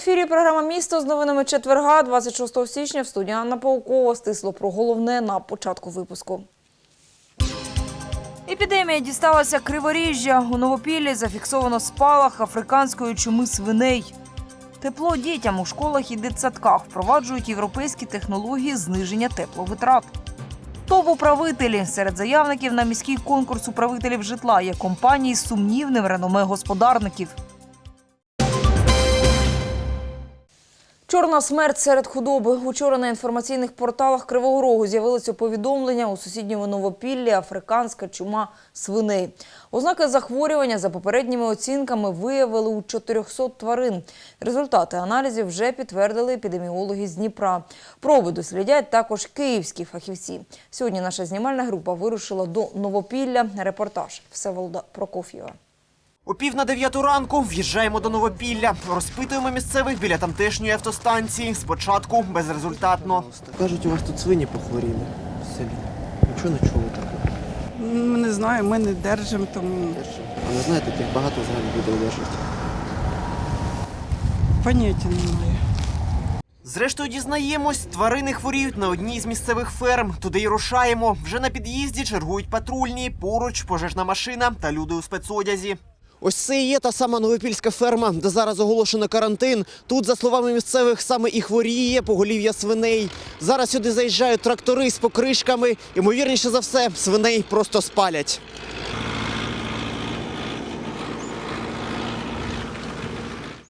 ефірі програма Місто з новинами четверга, 26 січня. В студії Анна Паукова стисло про головне на початку випуску. Епідемія дісталася криворіжжя. У Новопіллі зафіксовано спалах африканської чуми свиней. Тепло дітям у школах і дитсадках впроваджують європейські технології зниження тепловитрат. Топ управителі серед заявників на міський конкурс управителів житла є компанії з сумнівним реноме господарників. Чорна смерть серед худоби. Учора на інформаційних порталах Кривого Рогу з'явилося повідомлення у сусідньому Новопіллі африканська чума свиней. Ознаки захворювання за попередніми оцінками виявили у 400 тварин. Результати аналізів вже підтвердили епідеміологи з Дніпра. Проби дослідять також київські фахівці. Сьогодні наша знімальна група вирушила до Новопілля. Репортаж Всеволода Прокоф'єва. О пів на дев'яту ранку в'їжджаємо до Новопілля. Розпитуємо місцевих біля тамтешньої автостанції. Спочатку безрезультатно. Кажуть, у вас тут свині похворіли в селі. Нічого не чули такого. Ми не знаємо, ми не держимо, тому А не знаєте, як багато взагалі людей держать? поняття немає. Зрештою дізнаємось, тварини хворіють на одній з місцевих ферм. Туди й рушаємо. Вже на під'їзді чергують патрульні, поруч пожежна машина та люди у спецодязі. Ось це і є та сама новопільська ферма, де зараз оголошено карантин. Тут, за словами місцевих, саме і хворіє поголів'я свиней. Зараз сюди заїжджають трактори з покришками. Ймовірніше за все, свиней просто спалять.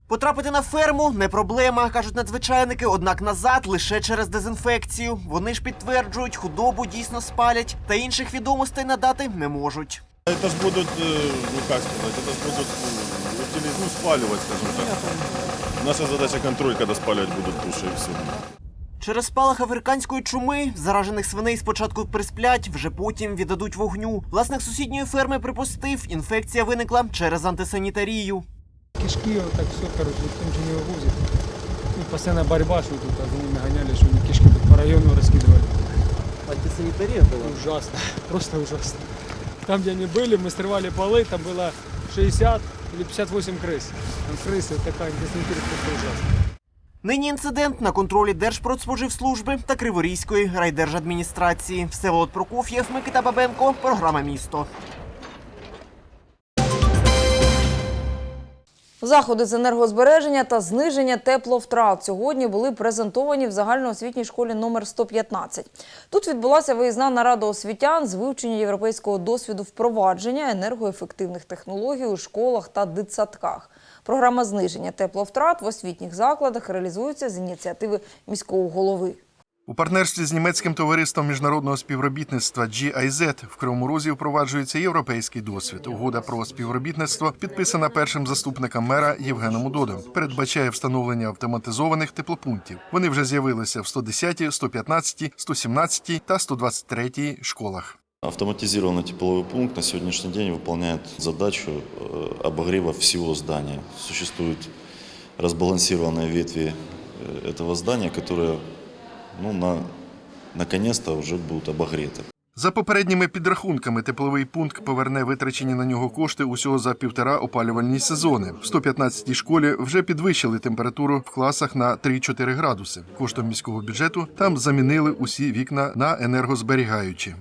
Потрапити на ферму не проблема, кажуть надзвичайники. Однак назад лише через дезінфекцію. Вони ж підтверджують, худобу дійсно спалять, та інших відомостей надати не можуть. Это ж будут, э, ну как сказать, это ж будут ну, утили- ну, спаливать, скажем так. Наша задача контроль, когда спаливать будут туши и все. Через спалах африканської чуми заражених свиней спочатку присплять, вже потім віддадуть вогню. Власник сусідньої ферми припустив, інфекція виникла через антисанітарію. кишки, вот так все, короче, никто ничего не вывозит. И постоянно борьба, что тут а за ними гоняли, что они кишки тут по району раскидывали. Антисанітарія була. Ужасно, просто ужасно. Там, где они были, мы срывали полы, там было 60 или 58 крыс. Там крысы, такая антисанитария просто ужасно. Нині інцидент на контролі Держпродспоживслужби та Криворізької райдержадміністрації. Всеволод Прокоф'єв, Микита Бабенко, програма Місто. Заходи з енергозбереження та зниження тепловтрат сьогодні були презентовані в загальноосвітній школі номер 115. Тут відбулася виїзна нарада освітян з вивчення європейського досвіду впровадження енергоефективних технологій у школах та дитсадках. Програма зниження тепловтрат в освітніх закладах реалізується з ініціативи міського голови. У партнерстві з німецьким товариством міжнародного співробітництва GIZ в Кривому Розі впроваджується європейський досвід. Угода про співробітництво підписана першим заступником мера Євгеном Удодом. Передбачає встановлення автоматизованих теплопунктів. Вони вже з'явилися в 110, 115, 117 та 123 школах. Автоматизированный тепловой пункт на сегодняшний день выполняет задачу э, обогрева всего здания. Существуют разбалансированные ветви э, этого здания, которые ну, на, наконец-то вже будуть обогреты. За попередніми підрахунками, тепловий пункт поверне витрачені на нього кошти усього за півтора опалювальні сезони. В 115-й школі вже підвищили температуру в класах на 3-4 градуси. Коштом міського бюджету там замінили усі вікна на енергозберігаючі.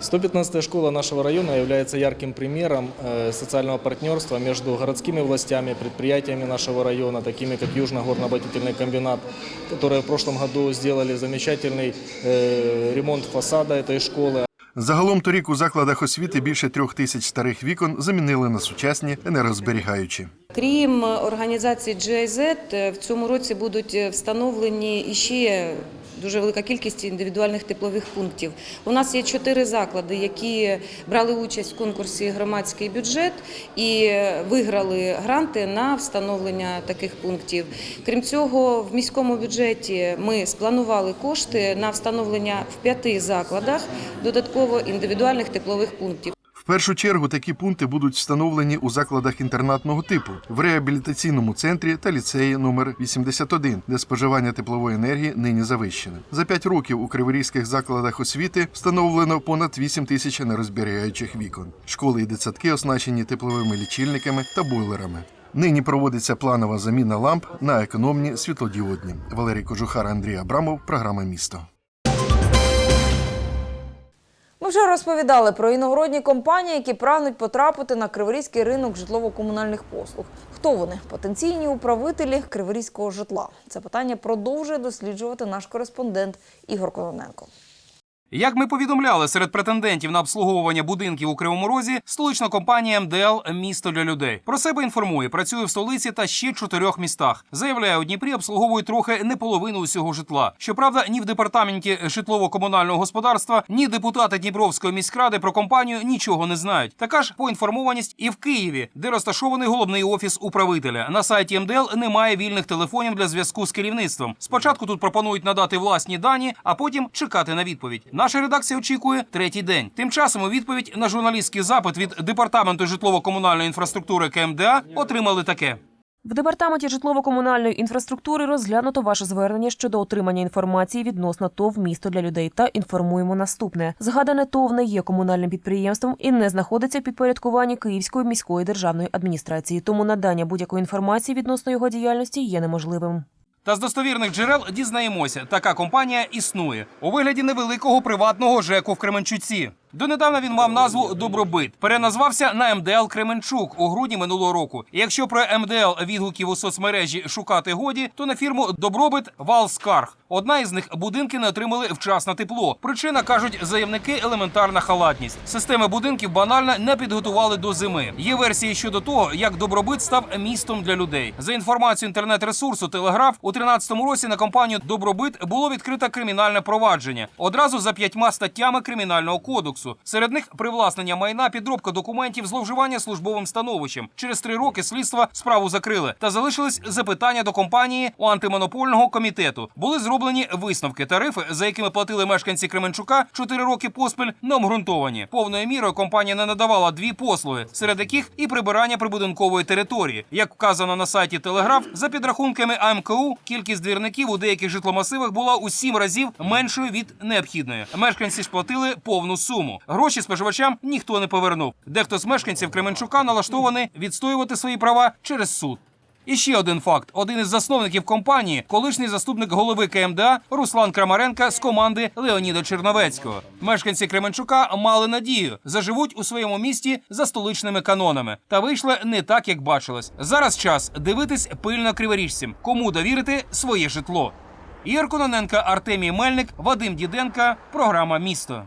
115-я школа нашего района является ярким примером э, социального партнерства между городскими властями, предприятиями нашего района, такими как Южно-горно-обогатительный комбинат, которые в прошлом году сделали замечательный э, ремонт фасада этой школы. Загалом торік у закладах освіти більше трьох тисяч старих вікон замінили на сучасні енергозберігаючі. Крім організації GIZ, е, в цьому році будуть е, встановлені іще дуже велика кількість індивідуальних теплових пунктів. У нас є чотири заклади, які брали участь в конкурсі громадський бюджет і виграли гранти на встановлення таких пунктів. Крім цього, в міському бюджеті ми спланували кошти на встановлення в п'яти закладах додатково індивідуальних теплових пунктів. Першу чергу такі пункти будуть встановлені у закладах інтернатного типу в реабілітаційному центрі та ліцеї номер 81, де споживання теплової енергії нині завищене. За п'ять років у криворізьких закладах освіти встановлено понад 8 тисяч нерозберігаючих вікон. Школи і дитсадки оснащені тепловими лічильниками та бойлерами. Нині проводиться планова заміна ламп на економні світлодіодні. Валерій Кожухар, Андрій Абрамов, програма місто. Ми вже розповідали про іногородні компанії, які прагнуть потрапити на криворізький ринок житлово-комунальних послуг. Хто вони? Потенційні управителі криворізького житла. Це питання продовжує досліджувати наш кореспондент Ігор Кононенко. Як ми повідомляли, серед претендентів на обслуговування будинків у Кривому Розі столична компанія МДЛ Місто для людей про себе інформує, працює в столиці та ще чотирьох містах. Заявляє, у Дніпрі обслуговує трохи не половину усього житла. Щоправда, ні в департаменті житлово-комунального господарства, ні депутати Дніпровської міськради про компанію нічого не знають. Така ж поінформованість і в Києві, де розташований головний офіс управителя. На сайті МДЛ немає вільних телефонів для зв'язку з керівництвом. Спочатку тут пропонують надати власні дані, а потім чекати на відповідь. Наша редакція очікує третій день. Тим часом у відповідь на журналістський запит від департаменту житлово-комунальної інфраструктури КМДА отримали таке. В департаменті житлово-комунальної інфраструктури розглянуто ваше звернення щодо отримання інформації відносно ТОВ місто для людей та інформуємо наступне. Згадане ТОВ не є комунальним підприємством і не знаходиться в підпорядкуванні Київської міської державної адміністрації. Тому надання будь-якої інформації відносно його діяльності є неможливим. Та з достовірних джерел дізнаємося, така компанія існує у вигляді невеликого приватного ЖЕКу в Кременчуці. Донедавна він мав назву Добробит. Переназвався на МДЛ Кременчук у грудні минулого року. І якщо про МДЛ відгуків у соцмережі шукати годі, то на фірму Добробит Валскарг. Одна із них будинки не отримали вчасно тепло. Причина кажуть заявники елементарна халатність. Системи будинків банально не підготували до зими. Є версії щодо того, як добробит став містом для людей. За інформацією інтернет-ресурсу Телеграф у 13-му році на компанію Добробит було відкрито кримінальне провадження одразу за п'ятьма статтями кримінального кодексу. Серед них привласнення майна, підробка документів, зловживання службовим становищем. Через три роки слідства справу закрили та залишились запитання до компанії у антимонопольного комітету. Були зроблені висновки. Тарифи, за якими платили мешканці Кременчука, чотири роки поспіль не обґрунтовані. Повною мірою компанія не надавала дві послуги, серед яких і прибирання прибудинкової території. Як вказано на сайті Телеграф, за підрахунками АМКУ, кількість двірників у деяких житломасивах була у сім разів меншою від необхідної. Мешканці ж платили повну суму. Гроші споживачам ніхто не повернув. Дехто з мешканців Кременчука налаштований відстоювати свої права через суд. І ще один факт: один із засновників компанії, колишній заступник голови КМДА Руслан Крамаренка з команди Леоніда Черновецького. Мешканці Кременчука мали надію, заживуть у своєму місті за столичними канонами. Та вийшло не так, як бачилось. Зараз час дивитись пильно криворіжцям, кому довірити своє житло. Ігор Кононенко, Артемій Мельник, Вадим Діденка. Програма Місто.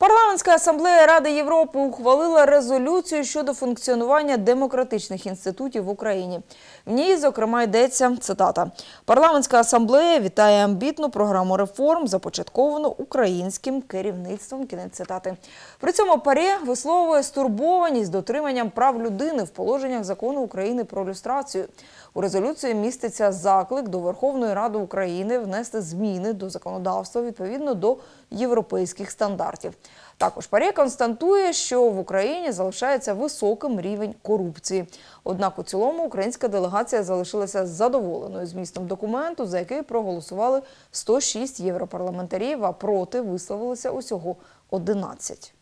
Парламентська асамблея Ради Європи ухвалила резолюцію щодо функціонування демократичних інститутів в Україні. В ній, зокрема, йдеться цитата: Парламентська асамблея вітає амбітну програму реформ, започатковану українським керівництвом. Кінець цитати. При цьому ПАРЄ висловує стурбованість дотриманням прав людини в положеннях закону України про люстрацію. У резолюції міститься заклик до Верховної Ради України внести зміни до законодавства відповідно до європейських стандартів. Також ПАРЄ констатує, що в Україні залишається високим рівень корупції. Однак у цілому українська делегація залишилася задоволеною змістом документу, за який проголосували 106 європарламентарів, а проти висловилися усього 11.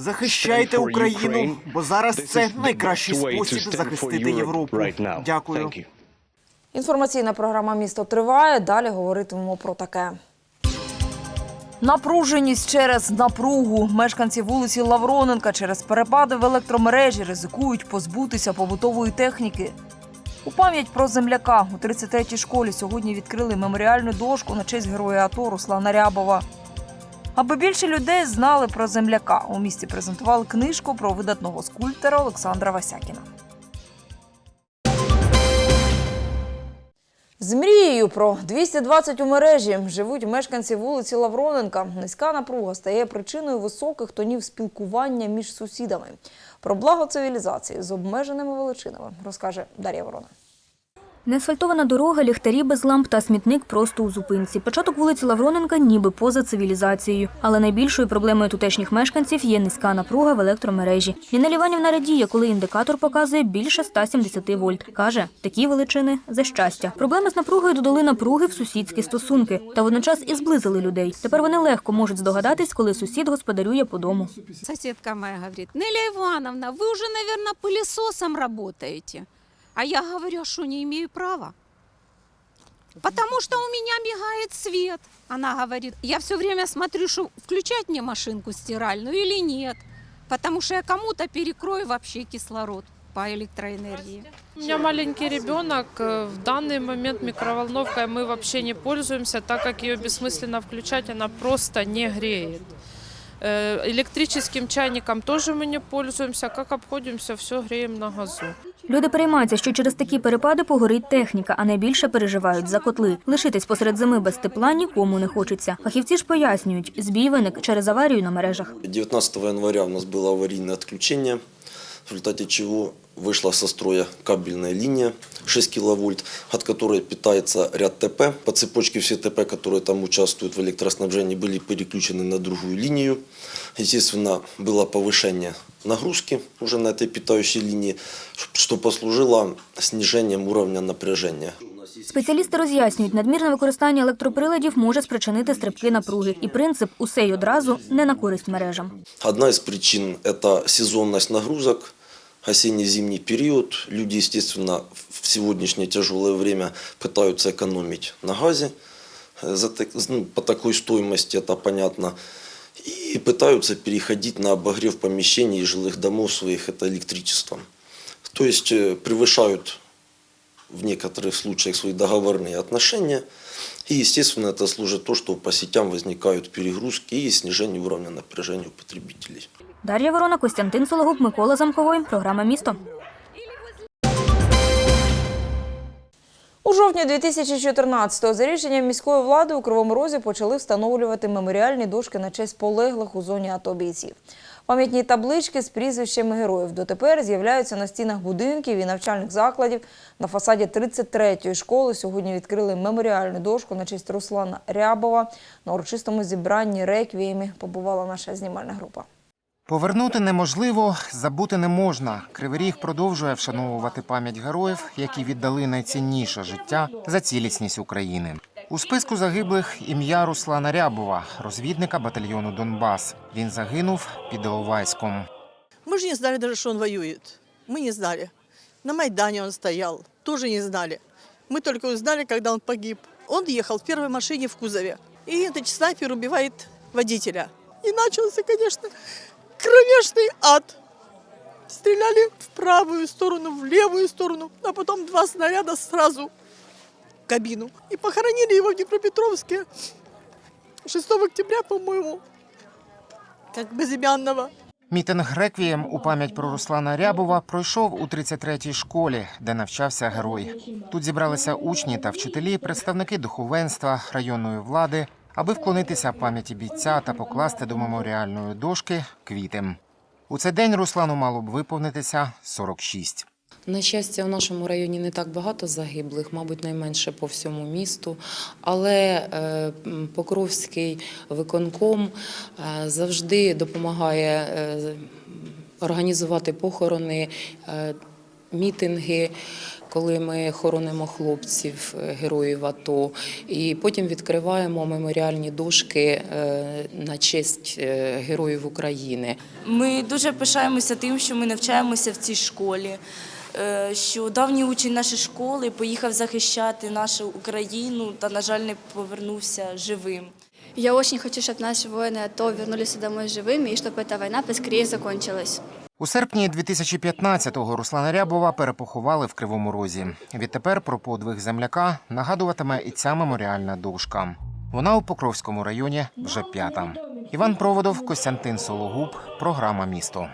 Захищайте Україну, бо зараз це найкращий спосіб захистити Європу. Дякую. Інформаційна програма Місто триває. Далі говоритимемо про таке. Напруженість через напругу. Мешканці вулиці Лавроненка через перепади в електромережі ризикують позбутися побутової техніки. У пам'ять про земляка у 33-й школі сьогодні відкрили меморіальну дошку на честь героя АТО Руслана Рябова. Аби більше людей знали про земляка, у місті презентували книжку про видатного скульптора Олександра Васякіна. З мрією про 220 у мережі живуть мешканці вулиці Лавроненка. Низька напруга стає причиною високих тонів спілкування між сусідами. Про благо цивілізації з обмеженими величинами розкаже Дар'я Ворона. Неасфальтована дорога, ліхтарі без ламп та смітник просто у зупинці. Початок вулиці Лавроненка ніби поза цивілізацією. Але найбільшою проблемою тутешніх мешканців є низька напруга в електромережі. Ліна Ліванівна радіє, коли індикатор показує більше 170 вольт. Каже, такі величини за щастя. Проблеми з напругою додали напруги в сусідські стосунки та водночас і зблизили людей. Тепер вони легко можуть здогадатись, коли сусід господарює по дому. Соседка моя говорит, Неля Ивановна, вы уже, наверное, пылесосом работаете. А я говорю, «А что не имею права. Потому что у меня мигает свет. Она говорит, я все время смотрю, что включать мне машинку стиральную или нет. Потому что я кому-то перекрою вообще кислород по электроэнергии. У меня маленький ребенок. э, В данный момент микроволновкой мы вообще не пользуемся, так как ее бессмысленно включать, она просто не греет. Э, Электрическим чайником тоже мы не пользуемся. Как обходимся, все греем на газу. Люди переймаються, що через такі перепади погорить техніка, а найбільше переживають за котли. Лишитись посеред зими без тепла нікому не хочеться. Фахівці ж пояснюють, збій виник через аварію на мережах. 19 января у нас було аварійне отключение, в результате чего вышла со строя кабельная линия 6 киловольт, от которой питается ряд ТП. По цепочке все ТП, которые там участвуют в электроснабжении, были переключены на другую линию. Естественно, было повышение нагрузки уже на этой питающей линии, что послужило снижением уровня напряжения. Спеціалісти роз'яснюють, надмірне використання електроприладів може спричинити стрибки напруги. І принцип усе й одразу не на користь мережам. Одна из причин – это сезонность нагрузок, Осенне-зимний период. Люди, естественно, в сегодняшнее тяжелое время пытаются экономить на газе э, за ну, по такой стоимости, это понятно. И пытаются переходить на обогрев помещений и жилых домов своих это электричеством. То есть э, превышают в некоторых случаях свои договорные отношения. И, естественно, это служит то, что по сетям возникают перегрузки и снижение уровня напряжения у потребителей. Дар'я Ворона, Костянтин Сологуб, Микола Замковой. Програма «Місто». У жовтні 2014-го за рішенням міської влади у Кривому Розі почали встановлювати меморіальні дошки на честь полеглих у зоні АТО бійців. Пам'ятні таблички з прізвищами героїв дотепер з'являються на стінах будинків і навчальних закладів. На фасаді 33-ї школи сьогодні відкрили меморіальну дошку на честь Руслана Рябова. На урочистому зібранні реквіємі побувала наша знімальна група. Повернути неможливо, забути не можна. Кривий Ріг продовжує вшановувати пам'ять героїв, які віддали найцінніше життя за цілісність України. У списку загиблих ім'я Руслана Рябова, розвідника батальйону Донбас. Він загинув під Іловайськом. Мы же не знали даже, что он воюет. Мы не знали. На Майдане он стоял, тоже не знали. Мы только узнали, когда он погиб. Он ехал в первой машине в кузове. И этот снайпер убивает водителя. И начался, конечно, кромешный ад. Стреляли в правую сторону, в левую сторону, а потом два снаряда сразу в кабину. И похоронили его в Днепропетровске 6 октября, по-моему, как безымянного. Мітинг реквієм у пам'ять про Руслана Рябова пройшов у 33-й школі, де навчався герой. Тут зібралися учні та вчителі, представники духовенства, районної влади, аби вклонитися пам'яті бійця та покласти до меморіальної дошки квіти. У цей день Руслану мало б виповнитися 46. На щастя, в нашому районі не так багато загиблих, мабуть, найменше по всьому місту. Але е, Покровський виконком е, завжди допомагає е, організувати похорони, мітинги. Коли ми хоронимо хлопців, героїв АТО, і потім відкриваємо меморіальні дошки на честь героїв України. Ми дуже пишаємося тим, що ми навчаємося в цій школі. е, Що давній учень нашої школи поїхав захищати нашу Україну та, на жаль, не повернувся живим. Я очень хочу, чтобы наши воины АТО вернулись домой живыми и чтобы эта война поскорее закончилась. У серпні 2015-го Руслана Рябова перепоховали в Кривому Розі. Відтепер про подвиг земляка нагадуватиме і ця меморіальна дошка. Вона у Покровському районі вже п'ята. Іван Проводов, Костянтин Сологуб, програма Місто.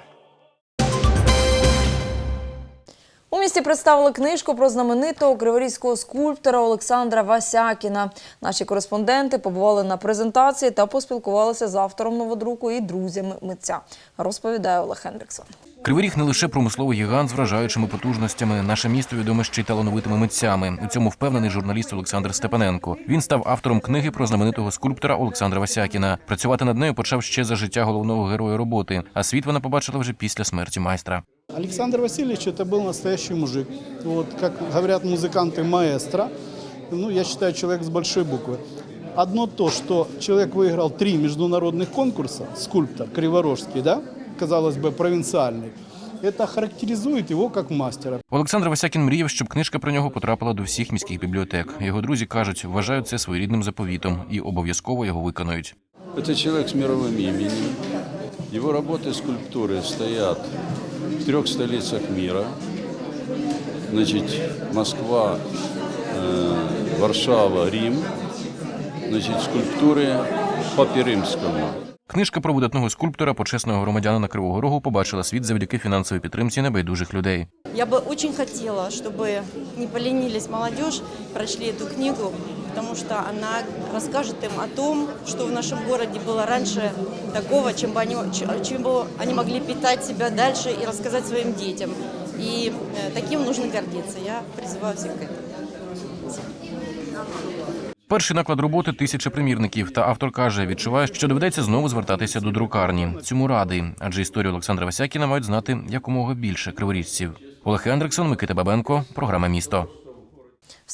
У місті представили книжку про знаменитого криворізького скульптора Олександра Васякіна. Наші кореспонденти побували на презентації та поспілкувалися з автором новодруку і друзями митця. Розповідає Олег Хендриксон. Кривий не лише промисловий гігант з вражаючими потужностями. Наше місто відоме ще й талановитими митцями. У цьому впевнений журналіст Олександр Степаненко. Він став автором книги про знаменитого скульптора Олександра Васякіна. Працювати над нею почав ще за життя головного героя роботи. А світ вона побачила вже після смерті майстра. Александр Васильевич это был настоящий мужик. Вот, как говорят музыканты маэстро, ну, я считаю, человек с большой буквы. Одно то, что человек выиграл три международных конкурса, скульптор Криворожский, да, казалось бы, провинциальный, это характеризует его как мастера. Олександр Васякін мріяв, щоб книжка про нього потрапила до всіх міських бібліотек. Його друзі кажуть, вважають це своєрідним заповітом і обов'язково його виконують. Это человек с мировым именем. Его работы скульптуры стоят в трех столицах мира. Значит, Москва, э, Варшава, Рим. Значит, скульптуры Папе Римскому. Книжка про видатного скульптора, почесного громадянина Кривого Рогу, побачила світ завдяки фінансовій підтримці небайдужих людей. Я бы очень хотела, чтобы не поленились молодежь, прочли эту книгу, потому что она расскажет им о том, что в нашем городе было раньше такого, чем бы они, ч- чем бы они могли питать себя дальше и рассказать своим детям. И э, таким нужно гордиться. Я призываю всех к этому. Перший наклад роботи тисяча примірників. Та автор каже, відчуває, що доведеться знову звертатися до друкарні. Цьому радий, адже історію Олександра Васякіна мають знати якомога більше криворіжців. Олег Хендриксон, Микита Бабенко, програма Місто.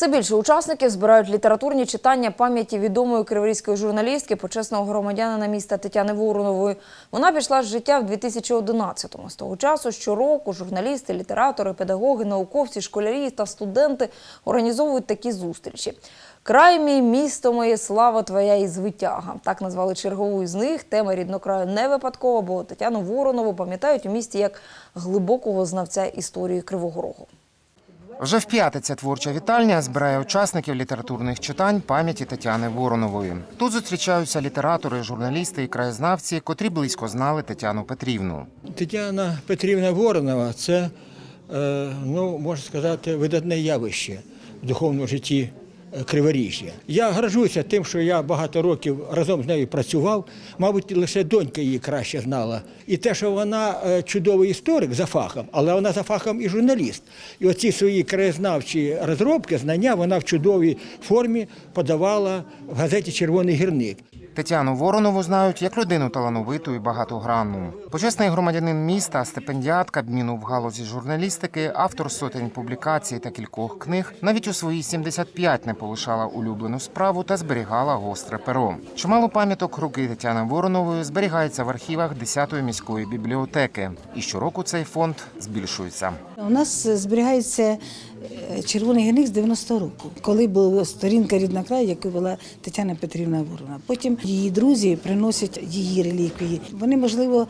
Все більше учасників збирають літературні читання пам'яті відомої криворізької журналістки, почесного громадянина міста Тетяни Воронової. Вона пішла з життя в 2011-му. З того часу щороку журналісти, літератори, педагоги, науковці, школярі та студенти організовують такі зустрічі. Край мій, місто моє, слава твоя і звитяга. Так назвали чергову із них. Тема ріднокраю не випадкова, бо Тетяну Воронову пам'ятають у місті як глибокого знавця історії Кривого Рогу. Вже в п'ятиця творча вітальня збирає учасників літературних читань пам'яті Тетяни Воронової. Тут зустрічаються літератори, журналісти і краєзнавці, котрі близько знали Тетяну Петрівну. Тетяна Петрівна Воронова це, е, ну, можна сказати, видатне явище в духовному житті Криворіжжя. Я горжуся тим, що я багато років разом з нею працював. Мабуть, лише донька її краще знала. І те, що вона е, чудовий історик за фахом, але вона за фахом і журналіст. І оці свої краєзнавчі розробки, знання вона в чудовій формі подавала в газеті Червоний гірник. Тетяну Воронову знають як людину талановиту і багатогранну. Почесний громадянин міста, стипендіат Кабміну в галузі журналістики, автор сотень публікацій та кількох книг, навіть у свої 75 не полишала улюблену справу та зберігала гостре перо. Чимало пам'яток руки Тетяни Воронової зберігається в архівах 10-ї міської бібліотеки. І щороку цей фонд збільшується. У нас зберігається червоний гірник з 90 року, коли була сторінка рідна краю, яку вела Тетяна Петрівна Ворона. Потім її друзі приносять її реліквії. Вони, можливо,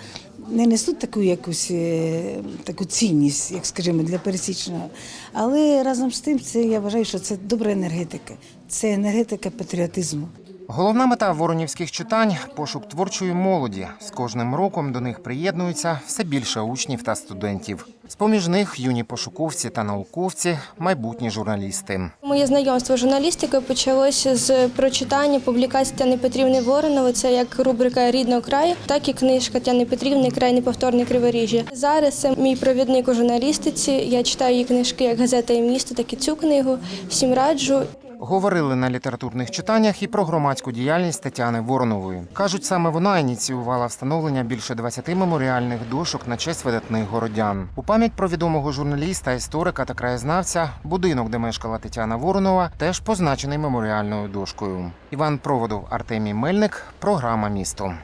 не несуть таку якусь е, таку цінність, як скажімо, для пересічного. Але разом з тим, це я вважаю, що це добра енергетика, це енергетика патріотизму. Головна мета воронівських читань пошук творчої молоді. З кожним роком до них приєднується все більше учнів та студентів. З поміж них юні пошуковці та науковці, майбутні журналісти. Моє знайомство з журналістикою почалося з прочитання публікацій Тетяни Петрівни Воронової. Це як рубрика рідного краю, так і книжка Тетяни Петрівни Край неповторне криворіжжя. Зараз це мій провідник у журналістиці. Я читаю її книжки як газета і місто, так і цю книгу. Всім раджу. Говорили на літературних читаннях і про громадську діяльність Тетяни Воронової. Кажуть, саме вона ініціювала встановлення більше 20 меморіальних дошок на честь видатних городян. У пам'ять про відомого журналіста, історика та краєзнавця будинок, де мешкала Тетяна Воронова, теж позначений меморіальною дошкою. Іван Проводов, Артемій Мельник, програма Місто.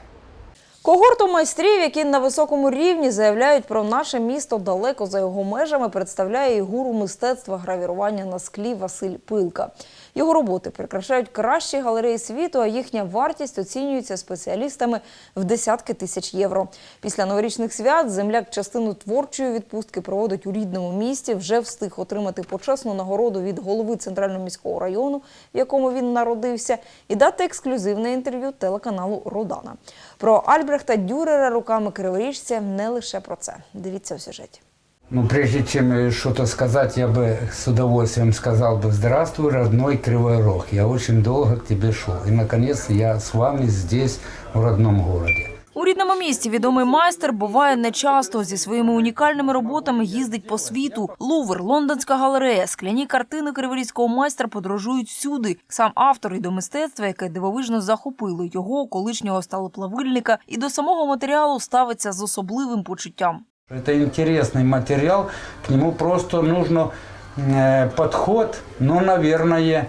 Когорту майстрів, які на високому рівні заявляють про наше місто далеко за його межами, представляє і гуру мистецтва гравірування на склі Василь Пилка. Його роботи прикрашають кращі галереї світу, а їхня вартість оцінюється спеціалістами в десятки тисяч євро. Після новорічних свят земляк частину творчої відпустки проводить у рідному місті. Вже встиг отримати почесну нагороду від голови центрального міського району, в якому він народився, і дати ексклюзивне інтерв'ю телеканалу Родана. Про Альбрехта Дюрера руками криворіжця не лише про це. Дивіться у сюжеті. Ну, прежде чем э, что-то сказать, я бы с удовольствием сказал бы «Здравствуй, родной Кривой Рог». Я очень долго к тебе шел. И, наконец, я с вами здесь, в родном городе. У рідному місті відомий майстер буває нечасто. Зі своїми унікальними роботами їздить по світу. Лувр, лондонська галерея, скляні картини криворізького майстра подорожують всюди. Сам автор і до мистецтва, яке дивовижно захопило його, колишнього сталоплавильника, і до самого матеріалу ставиться з особливим почуттям. Это интересный материал, к нему просто нужно э, подход, ну, наверное, э,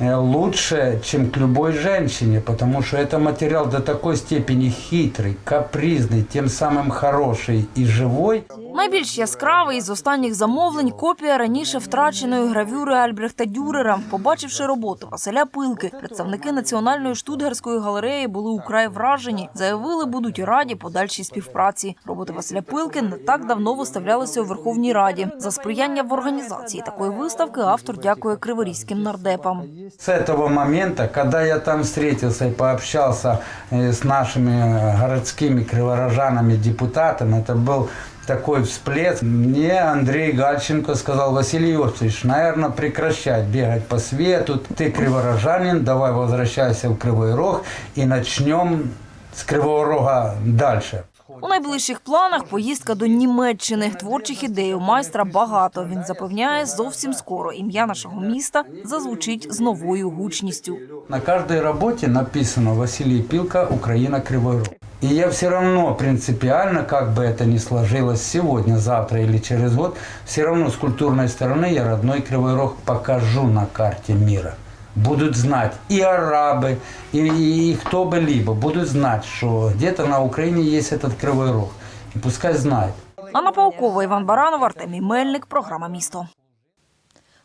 лучше, чем к любой женщине, потому что это материал до такой степени хитрый, капризный, тем самым хороший и живой. Найбільш яскравий із останніх замовлень копія раніше втраченої гравюри Альбрехта Дюрера. Побачивши роботу Василя Пилки, представники національної штутгарської галереї були украй вражені. Заявили, будуть раді подальшій співпраці. Роботи Василя Пилки не так давно виставлялися у Верховній Раді. За сприяння в організації такої виставки автор дякує криворізьким нардепам. С этого момента, когда я там встретился и пообщался э, с нашими э, городскими криворожанами, депутатами, это был такой всплеск. Мне Андрей Гальченко сказал, Василий Иосифович, наверное, прекращать бегать по свету. Ты криворожанин, давай возвращайся в Кривой Рог и начнем с Кривого Рога дальше. У найближчих планах поїздка до Німеччини. Творчих ідей у майстра багато. Він запевняє, зовсім скоро ім'я нашого міста зазвучить з новою гучністю. На каждой работе написано Василий Пилка, Украина, Кривой Рог. И я все равно принципиально, как бы это ни сложилось сегодня, завтра или через год, все равно с культурной стороны я родной Кривой Рог покажу на карте мира. Будут знать и арабы, и, и, и кто бы либо, будут знать, что где-то на Украине есть этот Кривой Рог. И пускай знают. Анна Паукова, Іван Баранов, Артемій Мельник. Програма «Місто».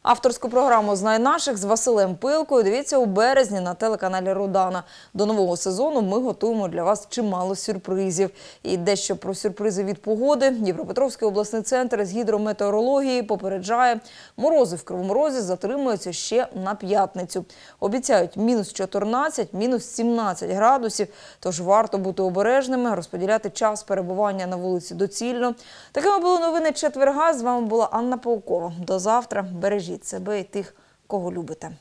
Авторську програму «Знай наших» з Василем Пилкою дивіться у березні на телеканалі Рудана. До нового сезону ми готуємо для вас чимало сюрпризів. І дещо про сюрпризи від погоди. Дніпропетровський обласний центр з гідрометеорології попереджає, морози в Кривому Розі затримуються ще на п'ятницю. Обіцяють мінус 14, мінус 17 градусів, тож варто бути обережними, розподіляти час перебування на вулиці доцільно. Такими були новини четверга. З вами була Анна Паукова. До завтра бережіть себе і тих, кого любите.